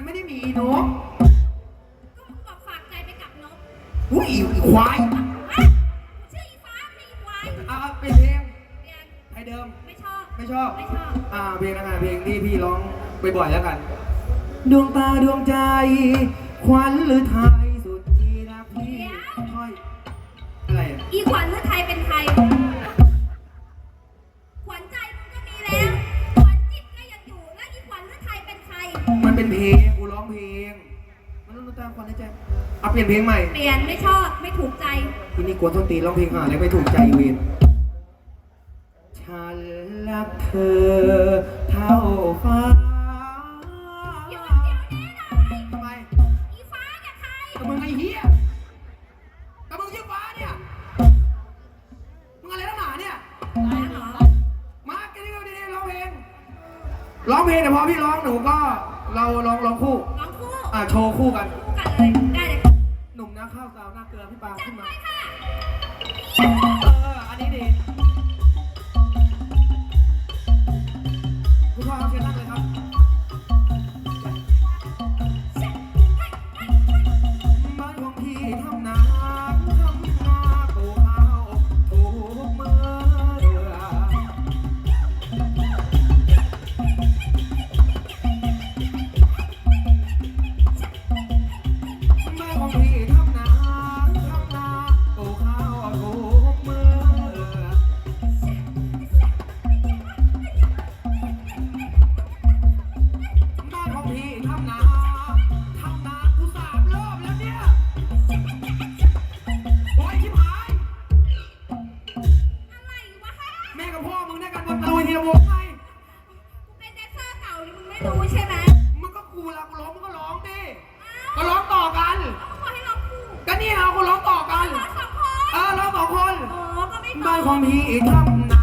นกก็มึงบอกฝากใจไปกับนกอุ้ยอีอีควายฮะกูชื่ออีฟ้าไม่ใช่อีควายอ่าเป็นเพลงเปลี่ยนไทยเดิม ไม่ชอบ ไม่ชอบ ไม่ชอบ อ่าเพลงนะฮะเพลงที่พี่ร้องบ่อยๆแล้วกัน ดวงตาดวงใจขวัญหรือไทยสุดที่รักพี่ค่อยอะไรอะอีขวัญฤทัยเป็นใครขวัญใจมึงก็มีแล้ว ขวัญจิตก็ยังอยู่ แล้วอีขวัญฤทัยเป็นใครมัน เป็นเพลงกูร้องเพลงมันต้องตามความในใจเอาเปลี่ยนเพลงใหม่เปลี่ยนไม่ชอบไม่ถูกใจ ทีนี้กวนส้นตีนร้องเพลงหาอะไรไม่ถูกใจเวนฉันรักเธอเท่าฟ้าเดี๋ยวเดี๋ยวนี้หน่อยทำไมอีฟ้าเนี่ยใครกับมึงไอ้เหี้ยกับมึงชื่อฟ้าเนี่ยมึงอะไรนักหนาเนี่ยอะไรเหรอมากันนี่ก็ดีๆร้องเพลงร้องเพลงเดี๋ยวพอพี่ร้องหนูก็ เราร้องร้องคู่ น้องคู่อ่าโชว์คู่กัน คู่กันเลย ได้เลยหนุ่มนาข้าวสาวหน้าเกลือพี่ปาจัดขึ้นไปมา ค่ะ นตะลุยทีละวงไงกูเป็นแดนเซอร์เก่านี่มึงไม่รู้ใช่ไหมมึงก็กูเวลากูร้องมึงก็ร้องดิ ก็ร้องต่อกัน เขาบอกให้เราคู่ก็นี่เอากูร้องต่อกันเราสองคนเออร้องสองคน โอ้ก็ไม่ตบ้าอนบของพี่ทำนา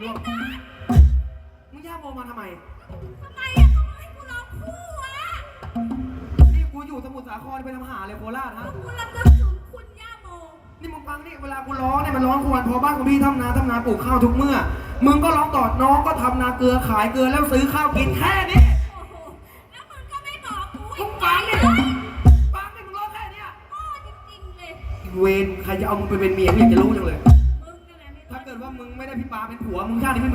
ร่วงมึงย่าโมมาทำไม ทำไมอะเขาให้กูร้องคู่อะนี่กูอยู่สมุทรสาครไปทำหาเลยโคราชฮะ กูรำลึกถึงคุณย่าโม นี่มึงฟังนี่เวลากูร้องเนี่ยมันร้องควรพอบ้านของพี่ทำนาทำนาปลูกข้าวทุกเมื่อ มึงก็ร้องต่อน้องก็ทำนาเกลือขายเกลือแล้วซื้อข้าวกินแค่นี้ โอ้โห แล้วมึงก็ไม่บอกกูมึอีงกฟังเลเนี่ยยฟังเนี่ยมึงร้องแค่เนี้ยโง่จริงๆเลย เวรใครจะเอามึงไปเป็นเมียกูอยากจะรู้จังเลย พี่ปาเป็นผัวมึงชาตินี้ไม่